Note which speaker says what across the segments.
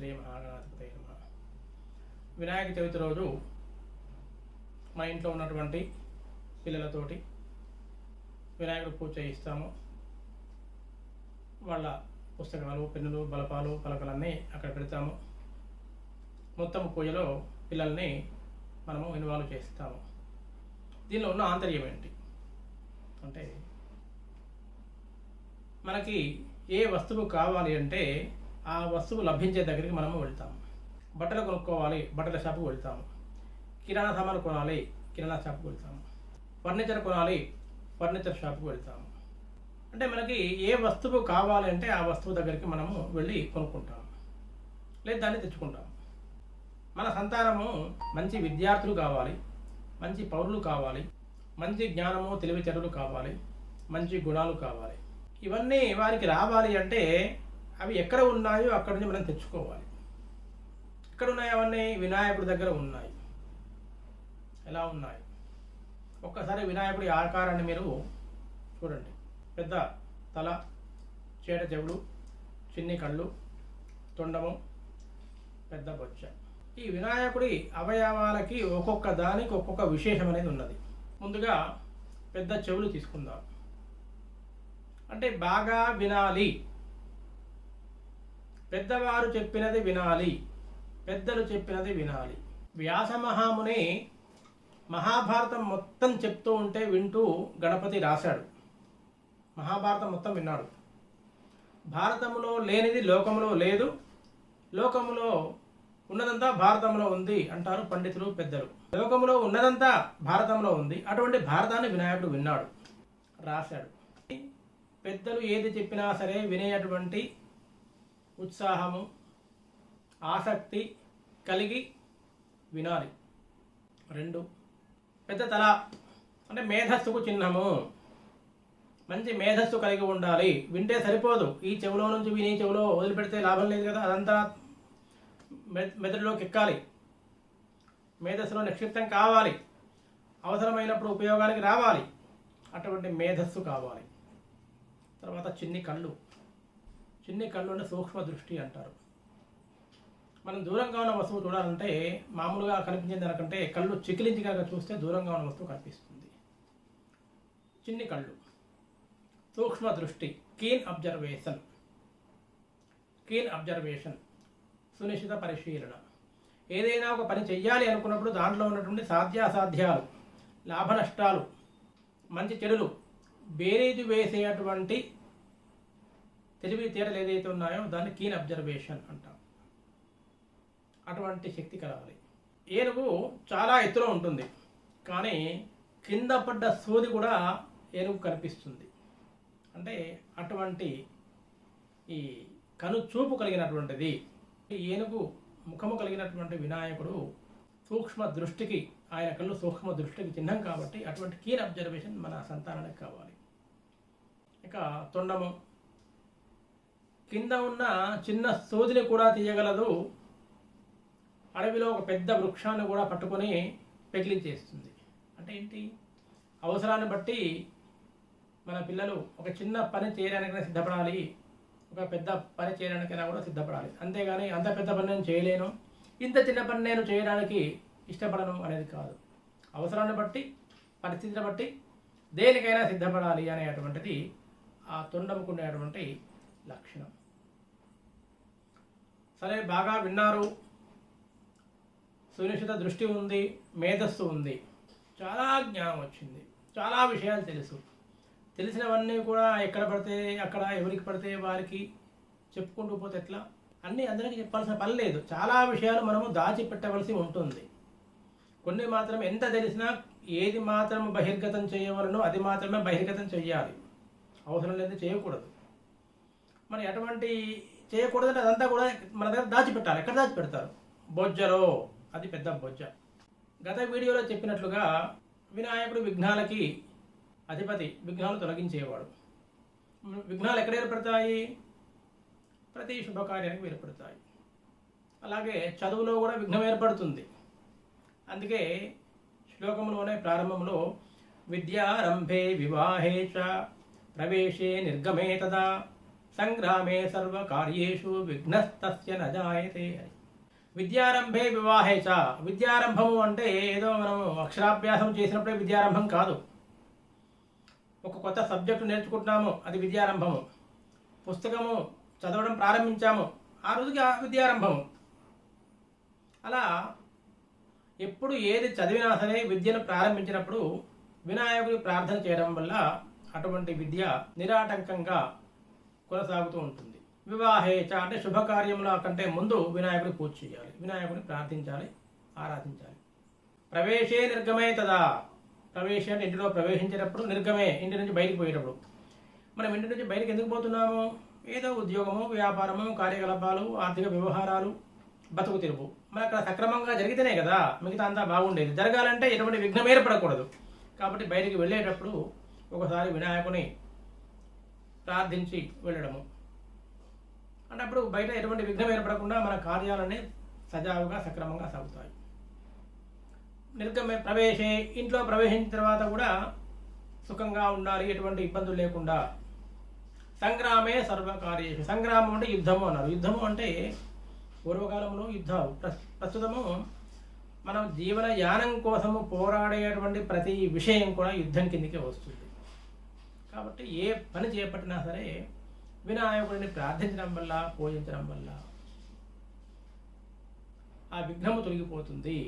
Speaker 1: శ్రీ మహాగణాధిపతి నమ. వినాయక చవితి రోజు మా ఇంట్లో ఉన్నటువంటి పిల్లలతోటి వినాయకుడు పూజ చేయిస్తాము. వాళ్ళ పుస్తకాలు పెన్నులు బలపాలు పలకలన్నీ అక్కడ పెడతాము. మొత్తం పూజలో పిల్లల్ని మనము ఇన్వాల్వ్ చేస్తాము. దీనిలో ఉన్న ఆంతర్యం ఏంటి? అంటే మనకి ఏ వస్తువు కావాలి అంటే ఆ వస్తువు లభించే దగ్గరికి మనము వెళ్తాము. బట్టలు కొనుక్కోవాలి బట్టల షాపుకి వెళ్తాము. కిరాణా సామాను కొనాలి కిరాణా షాపుకి వెళ్తాము. ఫర్నిచర్ కొనాలి ఫర్నిచర్ షాపుకు వెళ్తాము. అంటే మనకి ఏ వస్తువు కావాలి అంటే ఆ వస్తువు దగ్గరికి మనము వెళ్ళి కొనుక్కుంటాము. లేదు దాన్ని తెచ్చుకుంటాము. మన సంతానము మంచి విద్యార్థులు కావాలి మంచి పౌరులు కావాలి మంచి జ్ఞానము తెలివితేటలు కావాలి మంచి గుణాలు కావాలి. ఇవన్నీ వారికి రావాలి అంటే అవి ఎక్కడ ఉన్నాయో అక్కడ నుంచి మనం తెచ్చుకోవాలి. ఎక్కడ ఉన్నాయి అవన్నీ వినాయకుడి దగ్గర ఉన్నాయి. ఎలా ఉన్నాయి? ఒక్కసారి వినాయకుడి ఆకారాన్ని మీరు చూడండి. పెద్ద తల చేట చెవులు చిన్ని కళ్ళు తొండము పెద్ద బొచ్చ ఈ వినాయకుడి అవయవాలకి ఒక్కొక్క దానికి ఒక్కొక్క విశేషం అనేది ఉన్నది. ముందుగా పెద్ద చెవులు తీసుకుందాం. అంటే బాగా వినాలి. పెద్దవారు చెప్పినది వినాలి. పెద్దలు చెప్పినది వినాలి. వ్యాస మహాముని మహాభారతం మొత్తం చెప్తూ ఉంటే వింటూ గణపతి రాశాడు. మహాభారతం మొత్తం విన్నాడు. భారతములో లేనిది లోకములో లేదు. లోకములో ఉన్నదంతా భారతంలో ఉంది అంటారు పండితులు పెద్దలు. లోకములో ఉన్నదంతా భారతంలో ఉంది. అటువంటి భారతాన్ని వినాయకుడు విన్నాడు. రాశాడు. పెద్దలు ఏది చెప్పినా సరే వినేటువంటి ఉత్సాహము ఆసక్తి కలిగి వినాలి. రెండు పెద్ద తల అంటే మేధస్సుకు చిహ్నము. మంచి మేధస్సు కలిగి ఉండాలి. వింటే సరిపోదు. ఈ చెవిలో నుంచి విని చెవిలో వదిలిపెడితే లాభం లేదు కదా అదంతా మె- మెదడులోకి ఎక్కాలి. మేధస్సులో నిక్షిప్తం కావాలి. అవసరమైనప్పుడు ఉపయోగానికి రావాలి. అటువంటి మేధస్సు కావాలి. తర్వాత చిన్ని కళ్ళు. చిన్ని కళ్ళు సూక్ష్మ దృష్టి అంటారు. మనం దూరంగా ఉన్న వస్తువు చూడాలంటే మామూలుగా కనిపించే దానికంటే కళ్ళు చికిలించి కనుక చూస్తే దూరంగా ఉన్న వస్తువు కనిపిస్తుంది. చిన్ని కళ్ళు. సూక్ష్మ దృష్టి. Keen observation. Keen observation. సునిశ్చిత పరిశీలన. ఏదైనా ఒక పని చెయ్యాలి అనుకున్నప్పుడు దాంట్లో ఉన్నటువంటి సాధ్యాసాధ్యాలు లాభ నష్టాలు మంచి చెడులు బేరీజు వేసేటువంటి తెలివితేటలు ఏదైతే ఉన్నాయో దాన్ని కీన్ అబ్జర్వేషన్ అంటాం. అటువంటి శక్తి కలవాలి. ఏనుగు చాలా ఎత్తులో ఉంటుంది. కానీ కింద పడ్డ సూది కూడా ఏనుగు కనిపిస్తుంది. అంటే అటువంటి ఈ కను చూపు కలిగినటువంటిది. ఈ ఏనుగు ముఖము కలిగినటువంటి వినాయకుడు సూక్ష్మ దృష్టికి ఆయన కళ్ళు సూక్ష్మ దృష్టికి చిహ్నం కాబట్టి అటువంటి కీన్ అబ్జర్వేషన్ మన సంతానానికి కావాలి. ఇక తొండము కింద ఉన్న చిన్న సోదిని కూడా తీయగలదు. అడవిలో ఒక పెద్ద వృక్షాన్ని కూడా పట్టుకొని పెకిలించేస్తుంది. అంటే ఏంటి? అవసరాన్ని బట్టి మన పిల్లలు ఒక చిన్న పని చేయడానికైనా సిద్ధపడాలి. ఒక పెద్ద పని చేయడానికైనా కూడా సిద్ధపడాలి. అంతేగాని అంత పెద్ద పని నేను చేయలేను. ఇంత చిన్న పని నేను చేయడానికి ఇష్టపడను అనేది కాదు. అవసరాన్ని బట్టి పరిస్థితిని బట్టి దేనికైనా సిద్ధపడాలి అనేటువంటిది ఆ తొండముకు లక్షణం. సరే బాగా విన్నారు. సునిశ్చిత దృష్టి ఉంది మేధస్సు ఉంది. చాలా జ్ఞానం వచ్చింది. చాలా విషయాలు తెలుసు. తెలిసినవన్నీ కూడా ఎక్కడ పడితే అక్కడ ఎవరికి పడితే వారికి చెప్పుకుంటూ పోతే ఎట్లా? అన్నీ అందరికీ చెప్పాల్సిన పని లేదు. చాలా విషయాలు మనము దాచిపెట్టవలసి ఉంటుంది. కొన్ని మాత్రం ఎంత తెలిసినా ఏది మాత్రం బహిర్గతం చేయవలనో అది మాత్రమే బహిర్గతం చేయాలి అవసరం లేదు చేయకూడదు. మరి అటువంటి చేయకూడదంటే అదంతా కూడా మన దగ్గర దాచిపెట్టాలి. ఎక్కడ దాచిపెడతారు? బొజ్జలో. అది పెద్ద బొజ్జ. గత వీడియోలో చెప్పినట్లుగా వినాయకుడు విఘ్నాలకి అధిపతి. విఘ్నాలు తొలగించేవాడు. విఘ్నాలు ఎక్కడ ఏర్పడతాయి? ప్రతి శుభకార్యానికి ఏర్పడతాయి. అలాగే చదువులో కూడా విఘ్నం ఏర్పడుతుంది. అందుకే శ్లోకంలోనే ప్రారంభంలో విద్యారంభే వివాహే చ ప్రవేశే నిర్గమే తదా. సంగ్రామే సర్వకార్యేషు విఘ్నస్తస్య నజాయతే అని. విద్యారంభే వివాహే చ. విద్యారంభము అంటే ఏదో మనం అక్షరాభ్యాసం చేసినప్పుడే విద్యారంభం కాదు. ఒక కొత్త సబ్జెక్టు నేర్చుకుంటున్నాము అది విద్యారంభము. పుస్తకము చదవడం ప్రారంభించాము ఆ రోజుకి ఆ విద్యారంభము. అలా ఎప్పుడు ఏది చదివినా సరే విద్యను ప్రారంభించినప్పుడు వినాయకుడి ప్రార్థన చేయడం వల్ల అటువంటి విద్య నిరాటంకంగా కొనసాగుతూ ఉంటుంది. వివాహేచ అంటే శుభకార్యముల కంటే ముందు వినాయకుడి పూజ చేయాలి. వినాయకుడిని ప్రార్థించాలి ఆరాధించాలి. ప్రవేశే నిర్గమే తదా. ప్రవేశ అంటే ఇంటిలో ప్రవేశించేటప్పుడు నిర్గమే ఇంటి నుంచి బయటికి పోయేటప్పుడు. మనం ఇంటి నుంచి బయటకు ఎందుకు పోతున్నాము? ఏదో ఉద్యోగము వ్యాపారము కార్యకలాపాలు ఆర్థిక వ్యవహారాలు బతుకు తిరుపు. మరి అక్కడ సక్రమంగా జరిగితేనే కదా మిగతా అంతా బాగుండేది. జరగాలంటే ఎటువంటి విఘ్నం ఏర్పడకూడదు. కాబట్టి బయటికి వెళ్ళేటప్పుడు ఒకసారి వినాయకుని ప్రార్థించి వెళ్ళడము. అంటే అప్పుడు బయట ఎటువంటి విఘ్నం ఏర్పడకుండా మన కార్యాలనే సజావుగా సక్రమంగా సాగుతాయి. నిర్గమే ప్రవేశే ఇంట్లో ప్రవేశించిన తర్వాత కూడా సుఖంగా ఉండాలి ఎటువంటి ఇబ్బందులు లేకుండా. సంగ్రామే సర్వకార్యేషు. సంగ్రామం అంటే యుద్ధము అన్నారు. యుద్ధము అంటే పూర్వకాలంలో యుద్ధాలు. ప్రస్తుతము మనం జీవన యానం కోసము పోరాడేటువంటి ప్రతి విషయం కూడా యుద్ధం కిందకే వస్తుంది. కాబట్టి ఏ పని చేపట్టినా సరే వినాయకుడిని ప్రార్థించడం వల్ల పూజించడం వల్ల ఆ విఘ్నము తొలగిపోతుంది.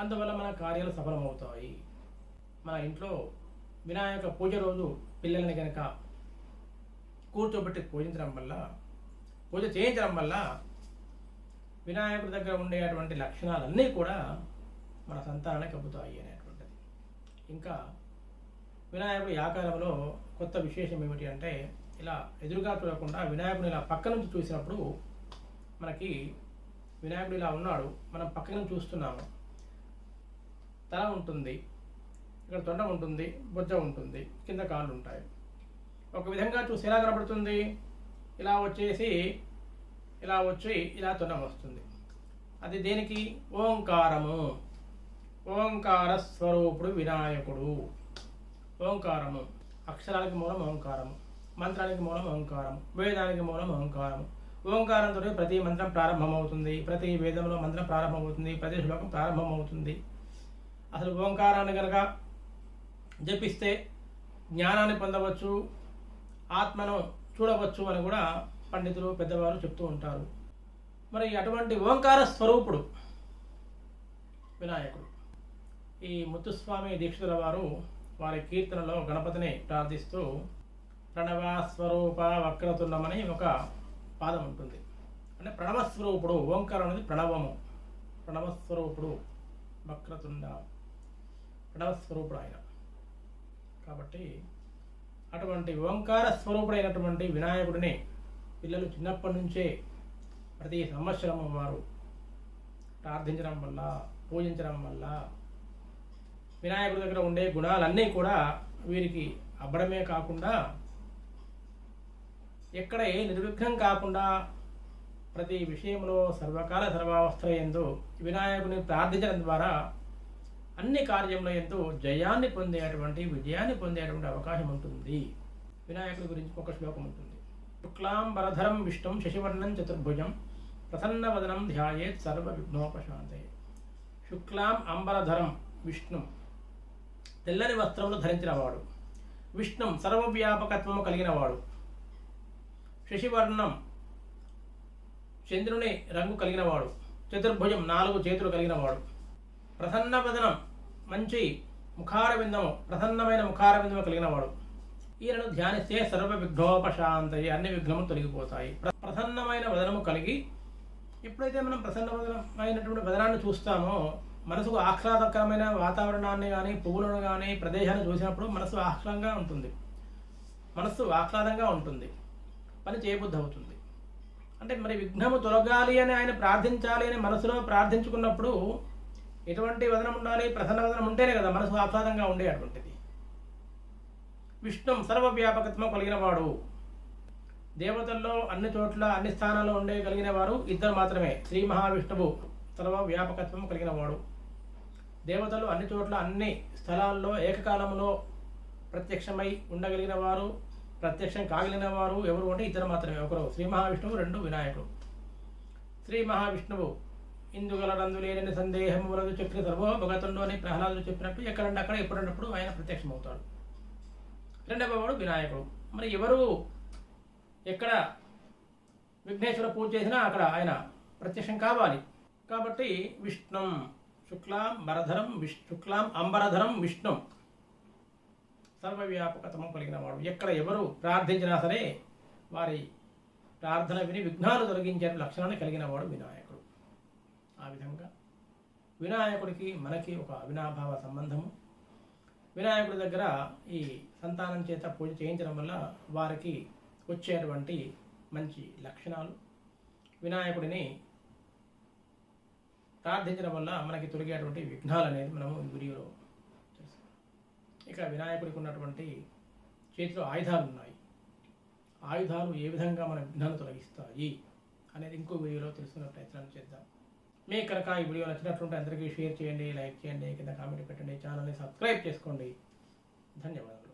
Speaker 1: అందువల్ల మన కార్యాలు సఫలమవుతాయి. మన ఇంట్లో వినాయక పూజ రోజు పిల్లల్ని కనుక కూర్చోబెట్టి పూజించడం వల్ల పూజ చేయించడం వల్ల వినాయకుడి దగ్గర ఉండేటువంటి లక్షణాలన్నీ కూడా మన సంతానానికి అబ్బుతాయి అనేటువంటిది. ఇంకా వినాయకుడి ఆకారంలో కొత్త విశేషం ఏమిటి అంటే ఇలా ఎదురుగా చూడకుండా వినాయకుడు ఇలా పక్క నుంచి చూసినప్పుడు మనకి వినాయకుడు ఇలా ఉన్నాడు మనం పక్క నుంచి చూస్తున్నాము. తల ఉంటుంది ఇక్కడ తొండ ఉంటుంది బొజ్జ ఉంటుంది కింద కాళ్ళు ఉంటాయి. ఒక విధంగా చూసి ఎలా కనబడుతుంది? ఇలా వచ్చేసి ఇలా వచ్చి ఇలా తొండం వస్తుంది. అది దేనికి? ఓంకారము. ఓంకార స్వరూపుడు వినాయకుడు. ఓంకారము. అక్షరాలకి మూలం ఓంకారము. మంత్రానికి మూలం ఓంకారం వేదానికి మూలం ఓంకారం ఓంకారంతో ప్రతి మంత్రం ప్రారంభమవుతుంది. ప్రతి వేదంలో మంత్రం ప్రారంభమవుతుంది. ప్రతి శ్లోకం ప్రారంభమవుతుంది. అసలు ఓంకారాన్ని కనుక జపిస్తే జ్ఞానాన్ని పొందవచ్చు ఆత్మను చూడవచ్చు అని కూడా పండితులు పెద్దవారు చెప్తూ ఉంటారు. మరి అటువంటి ఓంకార స్వరూపుడు వినాయకుడు. ఈ ముత్తుస్వామి దీక్షితుల వారు వారి కీర్తనలో గణపతిని ప్రార్థిస్తూ ప్రణవ స్వరూప వక్రతుండమని ఒక పాదం ఉంటుంది. అంటే ప్రణవస్వరూపుడు ఓంకారం అనేది ప్రణవము. ప్రణవస్వరూపుడు వక్రతుండ ప్రణవస్వరూపుడు ఆయన కాబట్టి అటువంటి ఓంకార స్వరూపుడైనటువంటి వినాయకుడిని పిల్లలు చిన్నప్పటి నుంచే ప్రతి సంవత్సరము వారు ప్రార్థించడం వల్ల పూజించడం వల్ల వినాయకుడి దగ్గర ఉండే గుణాలన్నీ కూడా వీరికి అబ్బడమే కాకుండా ఎక్కడ ఏ నిర్విఘ్నం కాకుండా ప్రతి విషయంలో సర్వకాల సర్వావస్థ ఎందు వినాయకుని ప్రార్థించడం ద్వారా అన్ని కార్యంలో ఎంతో జయాన్ని పొందేటువంటి విజయాన్ని పొందేటువంటి అవకాశం ఉంటుంది. వినాయకుడి గురించి ఒక శ్లోకం ఉంటుంది. శుక్లాంబరధరం విష్ణుం శశివర్ణం చతుర్భుజం ప్రసన్నవదనం ధ్యాయేత్ సర్వ విఘ్నోపశాంతే శుక్లాం అంబరధరం విష్ణు తెల్లని వస్త్రములు ధరించినవాడు. విష్ణం సర్వవ్యాపకత్వము కలిగినవాడు. శశివర్ణం చంద్రుని రంగు కలిగినవాడు. చతుర్భుజం నాలుగు చేతులు కలిగినవాడు. ప్రసన్న వదనం మంచి ముఖారవిందము ప్రసన్నమైన ముఖారవిందము కలిగినవాడు. ఈయనను ధ్యానిస్తే సర్వ విఘ్నోపశాంతయి అన్ని విఘ్నములు తొలగిపోతాయి. ప్రసన్నమైన వదనము కలిగి ఎప్పుడైతే మనం ప్రసన్నమైనటువంటి వదనాన్ని చూస్తామో మనసుకు ఆహ్లాదకరమైన వాతావరణాన్ని కానీ పువ్వులను కానీ ప్రదేశాన్ని చూసినప్పుడు మనసు ఆహ్లాదంగా ఉంటుంది. మనస్సు ఆహ్లాదంగా ఉంటుంది. పని చేయబుద్ధి అవుతుంది అంటే మరి విఘ్నము తొలగాలి అని ఆయన ప్రార్థించాలి అని మనసులో ప్రార్థించుకున్నప్పుడు ఎటువంటి వదనం ఉండాలి? ప్రసన్న వదనం ఉంటేనే కదా మనసు ఆహ్లాదంగా ఉండే అటువంటిది. విష్ణుం సర్వవ్యాపకత్వం కలిగిన వాడు దేవతల్లో అన్ని చోట్ల అన్ని స్థానాల్లో ఉండే కలిగిన వారు ఇద్దరు మాత్రమే. శ్రీ మహావిష్ణువు సర్వ వ్యాపకత్వం కలిగిన వాడు దేవతలు అన్ని చోట్ల అన్ని స్థలాల్లో ఏకకాలంలో ప్రత్యక్షమై ఉండగలిగిన వారు ప్రత్యక్షం కాగలిగిన వారు ఎవరు అంటే ఇద్దరు మాత్రమే. ఒకరు శ్రీ మహావిష్ణువు రెండు వినాయకుడు. శ్రీ మహావిష్ణువు ఇందుగల నందు లేని సందేహం చెప్పిన సర్వోభగతుండు అని ప్రహ్లాదుడు చెప్పినట్టు ఎక్కడంటే అక్కడ ఎప్పుడన్నప్పుడు ఆయన ప్రత్యక్షమవుతాడు. రెండవ వాడు వినాయకుడు. మరి ఎవరు ఎక్కడ విఘ్నేశ్వర పూజ చేసినా అక్కడ ఆయన ప్రత్యక్షం కావాలి. కాబట్టి విష్ణు శుక్లాం బరధరం విష్ శుక్లాం అంబరధరం విష్ణుం. సర్వవ్యాపకతము కలిగిన వాడు. ఎక్కడ ఎవరు ప్రార్థించినా సరే వారి ప్రార్థన విని విఘ్నాలు తొలగించే లక్షణాన్ని కలిగిన వాడు వినాయకుడు. ఆ విధంగా వినాయకుడికి మనకి ఒక అవినాభావ సంబంధము. వినాయకుడి దగ్గర ఈ సంతానం చేత పూజ చేయించడం వల్ల వారికి వచ్చేటువంటి మంచి లక్షణాలు. వినాయకుడిని ప్రార్థించడం వల్ల మనకి తొలగేటువంటి విఘ్నాలు అనేది మనము ఈ వీడియోలో ఇక వినాయకుడికి ఉన్నటువంటి చేతిలో ఆయుధాలు ఉన్నాయి. ఆయుధాలు ఏ విధంగా మన విఘ్నాలు తొలగిస్తాయి అనేది ఇంకో వీడియోలో తెలుసుకునే ప్రయత్నం చేద్దాం. మీకు కనుక ఈ వీడియో నచ్చినట్లుంటే అందరికీ షేర్ చేయండి లైక్ చేయండి కింద కామెంట్ పెట్టండి ఛానల్ని సబ్స్క్రైబ్ చేసుకోండి. ధన్యవాదాలు.